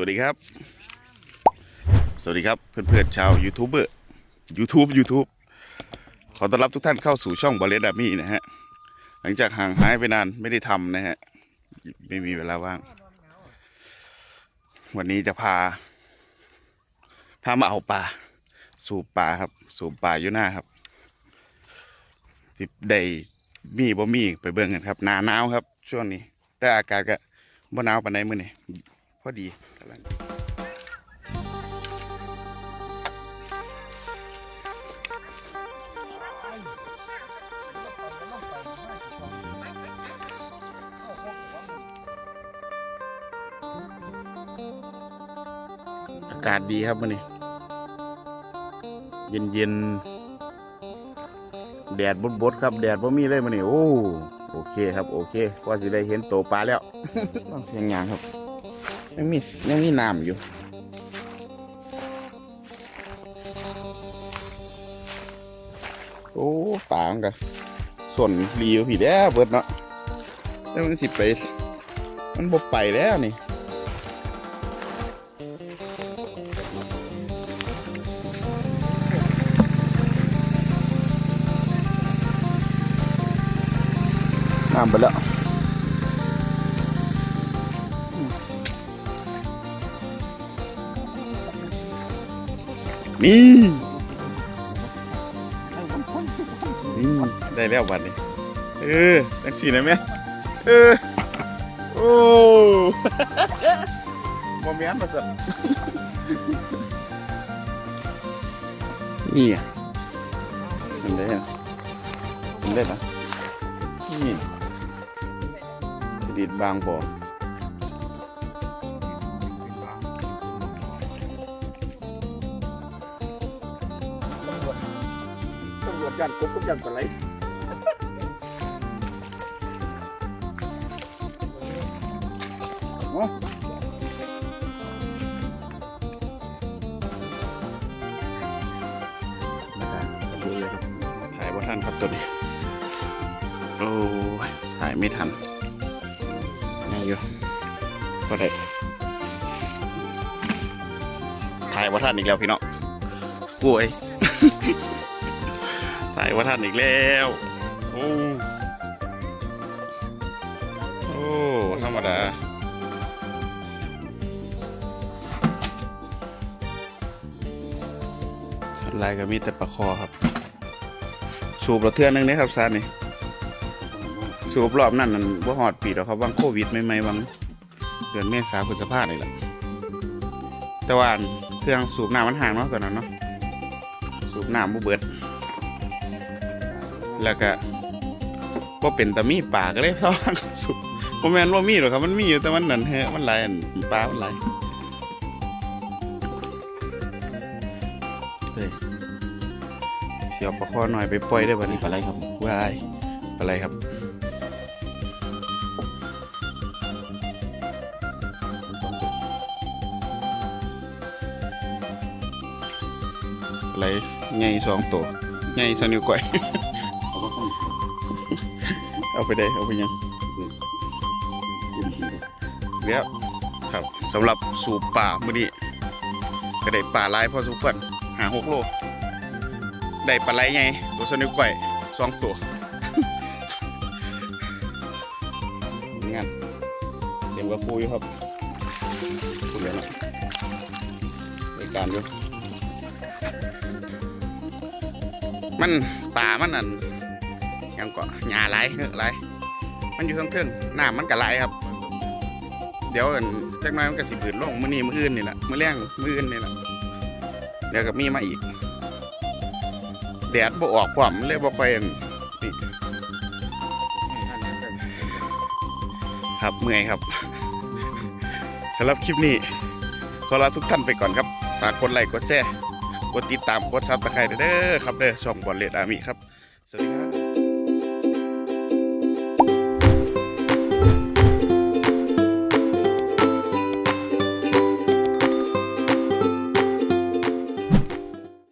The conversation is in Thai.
วัสดีครับ สวัสดีครับเพื่อนๆชาวยูทูบเบอร์ยูทูบยูทูบขอต้อนรับทุกท่านเข้าสู่ช่องบอลเลดามี่นะฮะ หลังจากห่างหายไปนานไม่ได้ทำนะฮะ ไม่มีเวลาว่าง วันนี้จะพา พามาเอาปลา สูบปลาครับ สูบปลาอยู่หน้าครับทิปได้มีบ่มีไปเบิ่งกันครับหนาหนาวครับ ช่วงนี้ แต่อากาศก็บ่หนาวปานใดมื้อนี้ อดีกำลังอากาศดีครับมื้อนี้ เย็นเย็นแดดบดบดๆครับ แดดบ่มีเลยมื้อนี้โอ้โอเคครับ โอเคพอสิได้เห็นโตปลาแล้วต้องเสียงยางครับ ยังมียังมีน้ำอยู่โอ้ปลามันก็ส่วนรีอยู่พี่แล้วเบิดเนาะแล้วมันสิไป มันบ่ไปแล้วนี่น้ำไปแล้ว นี่ นี่ได้แล้วบัดนี้เออจังสีนะแม่เออ โอ้บ่แม่นมาสัตว์นี่อะมันได้อะมันได้ปะนี่ดีดบางบ่อ ยันกบก็ยันปลาไหลนะครับดูเลยครับถ่ายว่าทันครับตัวนี้ โอ้ยถ่ายไม่ทันยังอยู่ก็ได้ถ่ายว่าทันอีกแล้วพี่น้องกล้วย ถ่ายว่าทันอีกแล้ว โอ้ โอ้ธรรมดาลายก็มีแต่ปลาคอครับ สูบเราเทื่อนึงเนี่ยครับซานนี่สูบรอบนั้นนั่นว่าหอดปีแล้วครับวังโควิดใหม่วังเดือนเมษาพฤษภาเนี่แหละแต่ว่าอันเครื่องสูบน้ำมันห่างเนาะตอนนั้นเนาะสูบน้ำบ่เบิด แล้วก็ว่าเป็นตะมีป่าก็เลยเพราะว่าสูบผมแมนว่ามีหรอกครับมันมีอยู่แต่มันนั่นแฮะมันหลายอันปลามันหลายเฮ้ยเสียวปลาคอหน่อยไปปล่อยได้ป่ะนี่ปลาอะไรครับวายปลาอะไรครับอะไรไงสองตัวไงสนิวก่อย เอาไปได้เอาไปยังกินทีเรียครับสำหรับสูบป่ามื่อนี้ก็ได้ป่าลายพอสมควรหาหกโลได้ปลาไหลไงตัวสนิวก่อยสองตัวงานเตรียมกระฟูอยู่ครับพูดเลยเนะในการอยู่มันป่ามันนั่น ยังก็หญ้าไหลายเหอะไหลายมันอยู่ทั้งเทิงๆน้ำมันก็ไหลายครับ เดี๋ยวกันจักหน้อยมันก็สิบืนลงมื้อนี้มื้ออื่นนี่แหละมื้อแรงมื้ออื่นนี่แหละเดี๋ยวก็มีมาอีกแดดบ่ออกพร้อมเลยบ่ค่อยอั่นนี่ครับเมื่อยครับสำหรับคลิปนี้ขอลาทุกท่านไปก่อนครับฝากกดไลค์กดแชร์กดติดตามกดซับสไครต์เด้อครับเด้อช่องบอลเลดอามีครับ สวัสดีครับ